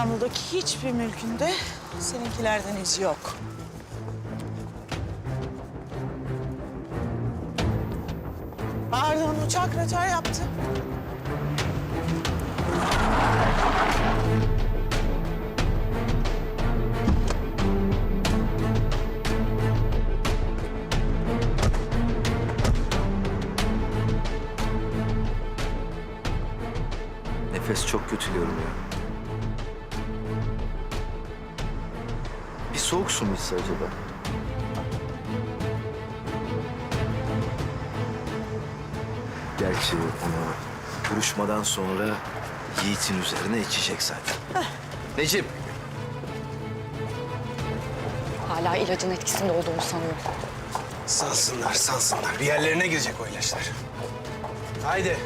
İstanbul'daki hiçbir mülkünde seninkilerden iz yok. Pardon, uçak rötar yaptı. Nefes çok kötülüyorum ya. Soğuk su mu içse acaba? Gerçi onu duruşmadan sonra Yiğit'in üzerine içecek zaten. Necip, Hala ilacın etkisinde olduğumu sanıyorum. Sansınlar, sansınlar. Bir yerlerine girecek o ilaçlar. Haydi.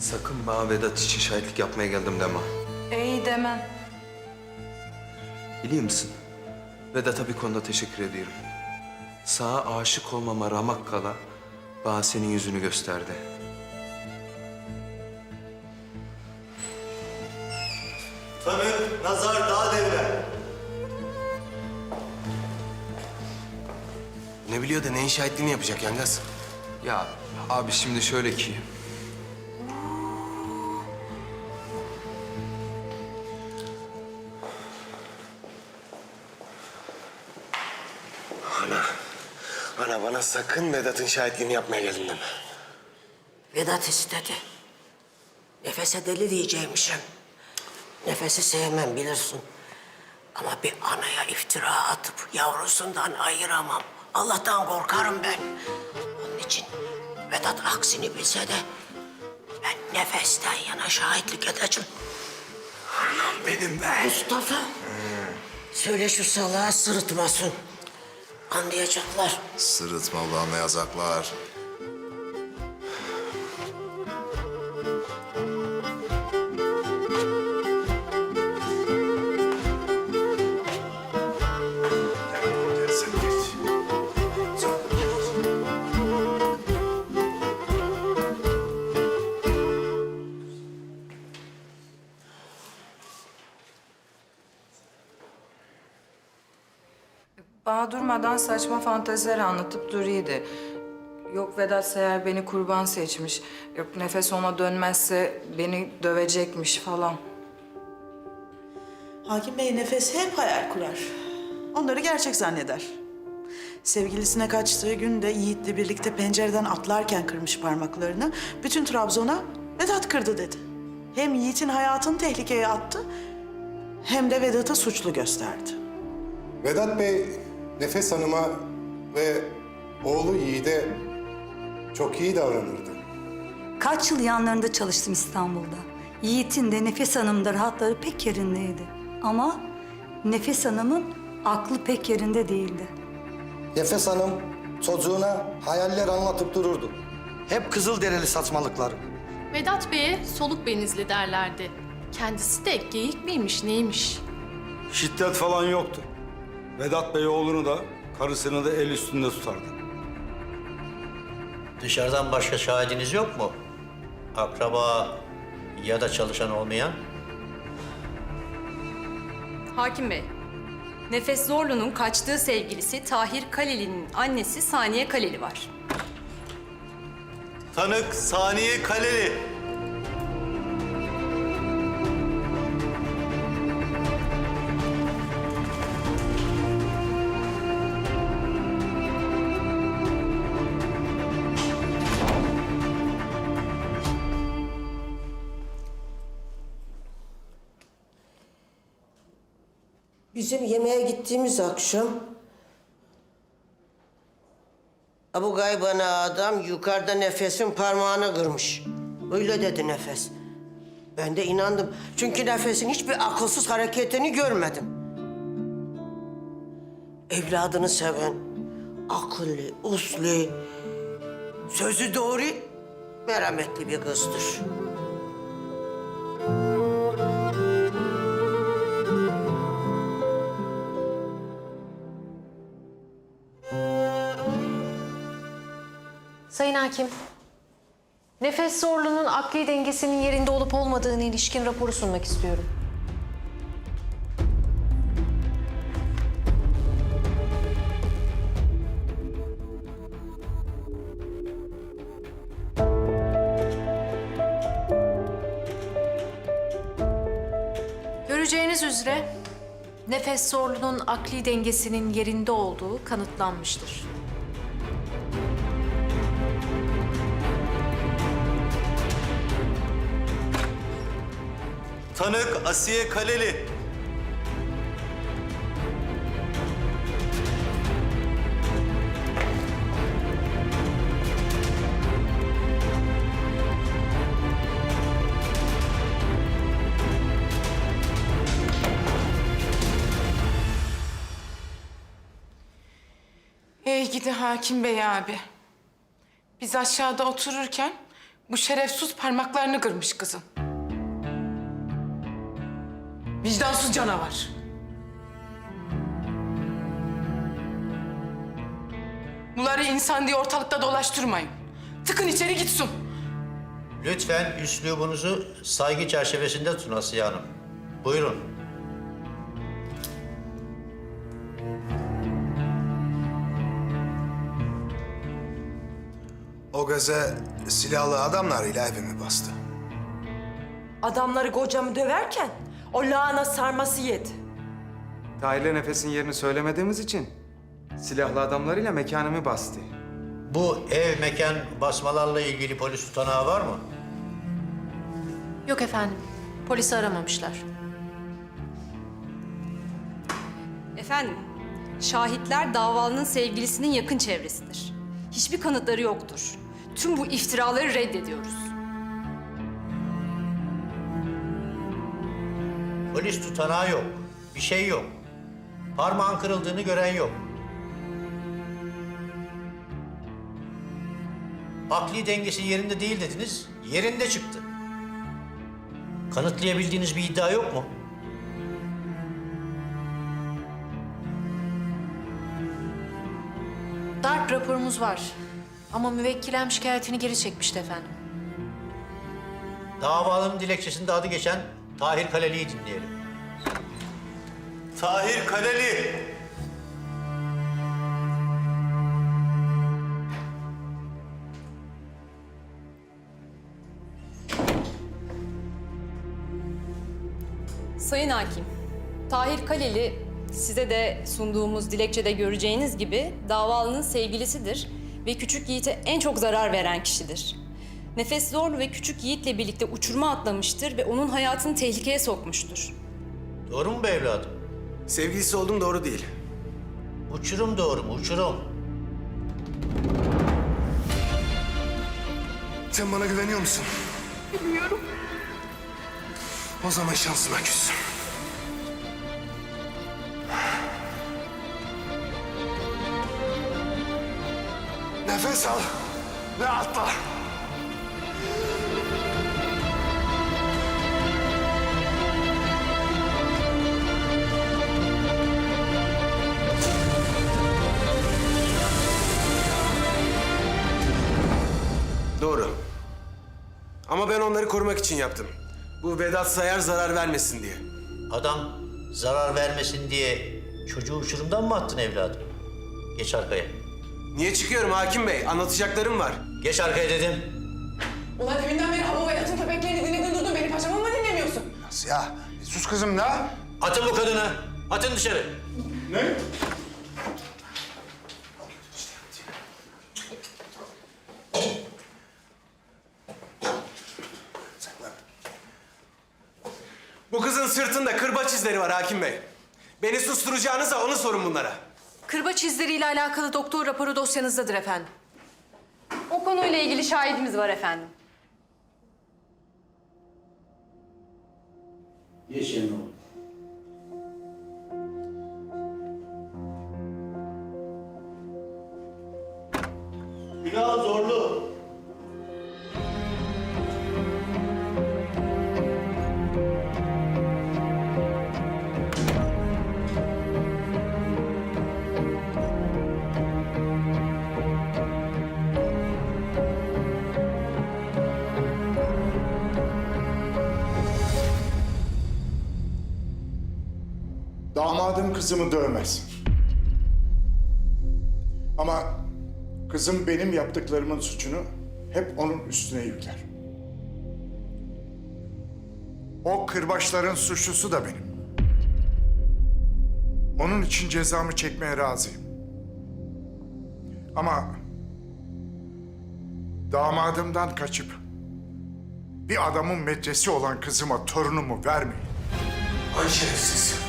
Sakın bana Vedat için şahitlik yapmaya geldim deme. İyi demem. Biliyor musun? Vedat'a bir konuda teşekkür ediyorum. Sağa aşık olmama ramak kala bana senin yüzünü gösterdi. Tanık Nazar Dağdeviren. Ne biliyor da neyin şahitliğini yapacak Yangaz? Ya abi şimdi şöyle ki... bana sakın Vedat'ın şahitliğini yapmaya geldin deme. Vedat istedi. Nefese deli diyeceğimişim. Nefesi sevmem bilirsin. Ama bir anaya iftira atıp yavrusundan ayıramam. Allah'tan korkarım ben. Onun için Vedat aksini bilse de ben nefesten yana şahitlik edeceğim. Benim be. Mustafa. Söyle şu salağı sırıtmasın. Anlayacaklar. Sırıtma ulan. Durmadan saçma fanteziler anlatıp duruyordu. Yok Vedat Seyer beni kurban seçmiş. Yok nefes ona dönmezse beni dövecekmiş falan. Hakim Bey nefes hep hayal kurar. Onları gerçek zanneder. Sevgilisine kaçtığı gün de Yiğit'le birlikte pencereden atlarken kırmış parmaklarını. Bütün Trabzon'a Vedat kırdı dedi. Hem Yiğit'in hayatını tehlikeye attı... ...hem de Vedat'ı suçlu gösterdi. Vedat Bey, Nefes Hanım'a ve oğlu Yiğit'e çok iyi davranırdı. Kaç yıl yanlarında çalıştım İstanbul'da. Yiğit'in de Nefes Hanım'ın da rahatları pek yerindeydi. Ama Nefes Hanım'ın aklı pek yerinde değildi. Nefes Hanım çocuğuna hayaller anlatıp dururdu. Hep Kızılderili saçmalıkları. Vedat Bey'e soluk benizli derlerdi. Kendisi de geyik miymiş neymiş? Şiddet falan yoktu. Vedat Bey oğlunu da karısını da el üstünde tutardı. Dışarıdan başka şahidiniz yok mu? Akraba ya da çalışan olmayan? Hakim Bey, Nefes Zorlu'nun kaçtığı sevgilisi Tahir Kaleli'nin annesi Saniye Kaleli var. Tanık Saniye Kaleli. Bizim yemeğe gittiğimiz akşam... Bu gaybana adam yukarıda Nefes'in parmağını kırmış. Öyle dedi Nefes. Ben de inandım. Çünkü Nefes'in hiçbir akılsız hareketini görmedim. Evladını seven, akıllı, uslu, sözü doğru, merhametli bir kızdır. Hakim, Nefes Zorlu'nun akli dengesinin yerinde olup olmadığına ilişkin raporu sunmak istiyorum. Göreceğiniz üzere Nefes Zorlu'nun akli dengesinin yerinde olduğu kanıtlanmıştır. Tanık Asiye Kaleli. Ey gidi hakim bey abi. Biz aşağıda otururken bu şerefsiz parmaklarını kırmış kızın. Vicdansız canavar. Bunları insan diye ortalıkta dolaştırmayın. Tıkın içeri gitsin. Lütfen üslubunuzu saygı çerçevesinde tutun Asiye Hanım. Buyurun. O göze silahlı adamlarıyla evimi bastı. Adamları kocamı döverken o lahana sarması yedi. Tahir'le Nefes'in yerini söylemediğimiz için silahlı adamlarıyla mekanımı bastı. Bu ev mekan basmalarla ilgili polis tutanağı var mı? Yok efendim, polisi aramamışlar. Efendim, şahitler davalının sevgilisinin yakın çevresidir. Hiçbir kanıtları yoktur. Tüm bu iftiraları reddediyoruz. Polis tutanağı yok. Bir şey yok. Parmağın kırıldığını gören yok. Akli dengesi yerinde değil dediniz. Yerinde çıktı. Kanıtlayabildiğiniz bir iddia yok mu? Darp raporumuz var. Ama müvekkilem şikayetini geri çekmişti efendim. Davalının dilekçesinde adı geçen Tahir Kaleli'yi dinleyelim. Tahir Kaleli. Sayın Hakim, Tahir Kaleli size de sunduğumuz dilekçede göreceğiniz gibi davalının sevgilisidir ve Küçük Yiğit'e en çok zarar veren kişidir. Nefes Zorlu ve Küçük Yiğit'le birlikte uçuruma atlamıştır ve onun hayatını tehlikeye sokmuştur. Doğru mu be evladım? Sevgilisi oldum doğru değil. Uçurum doğru mu? Uçurum. Sen bana güveniyor musun? Bilmiyorum. O zaman şansına küs. Nefes al ve atla. Ama ben onları korumak için yaptım. Bu Vedat Sayar zarar vermesin diye. Adam zarar vermesin diye çocuğu uçurumdan mı attın evladım? Geç arkaya. Niye çıkıyorum hakim bey? Anlatacaklarım var. Geç arkaya dedim. Ulan deminden beri hava Vedat'ın köpeklerini dinledin durdun. Beni paçamı mı dinlemiyorsun? Nasıl ya? Sus kızım la. Atın bu kadını. Atın dışarı. Ne? Bu kızın sırtında kırbaç izleri var hakim bey. Beni susturacağınıza onu sorun bunlara. Kırbaç izleriyle alakalı doktor raporu dosyanızdadır efendim. O konuyla ilgili şahidimiz var efendim. Günah zorlu. Damadım kızımı dövmez. Ama kızım benim yaptıklarımın suçunu hep onun üstüne yükler. O kırbaçların suçlusu da benim. Onun için cezamı çekmeye razıyım. Ama damadımdan kaçıp bir adamın metresi olan kızıma torunumu vermeyin. Ay şerefsiz.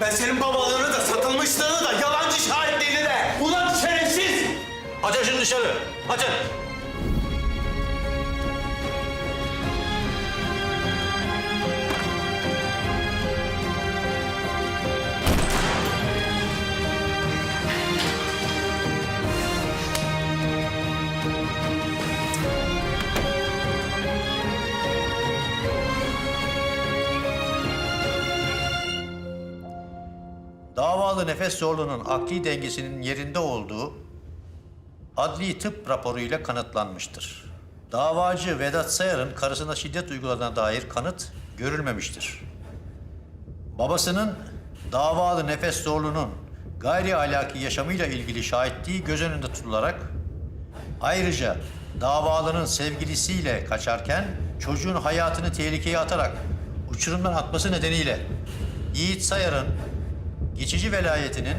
Ben senin babalığını da satılmışlığını da yalancı şahitliğini de. Ulan şerefsiz! Atın şunu dışarı. Atın. Davalı Nefes Zorlu'nun akli dengesinin yerinde olduğu adli tıp raporuyla kanıtlanmıştır. Davacı Vedat Sayar'ın karısına şiddet uyguladığına dair kanıt görülmemiştir. Babasının davalı Nefes Zorlu'nun gayri ahlaki yaşamıyla ilgili şahitliği göz önünde tutularak ayrıca davalının sevgilisiyle kaçarken çocuğun hayatını tehlikeye atarak uçurumdan atması nedeniyle Yiğit Sayar'ın geçici velayetinin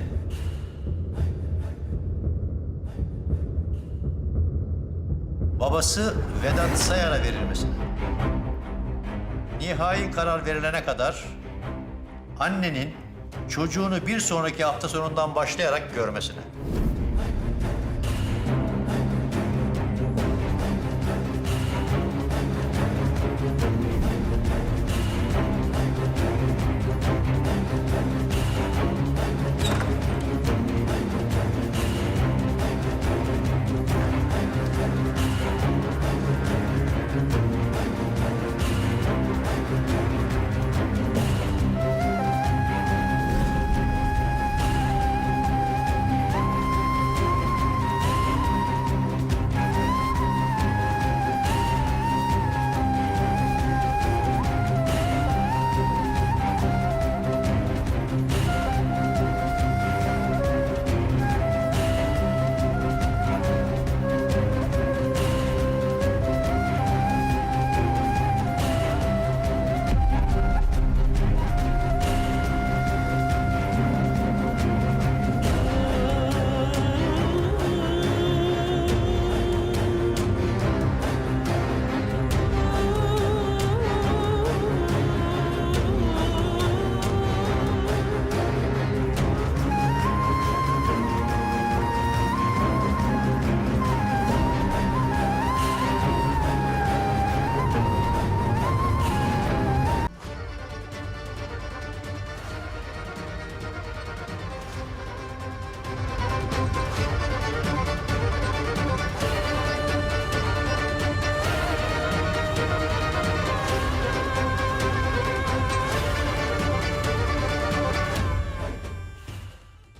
babası Vedat Sayar'a verilmesine, nihai karar verilene kadar annenin çocuğunu bir sonraki hafta sonundan başlayarak görmesine,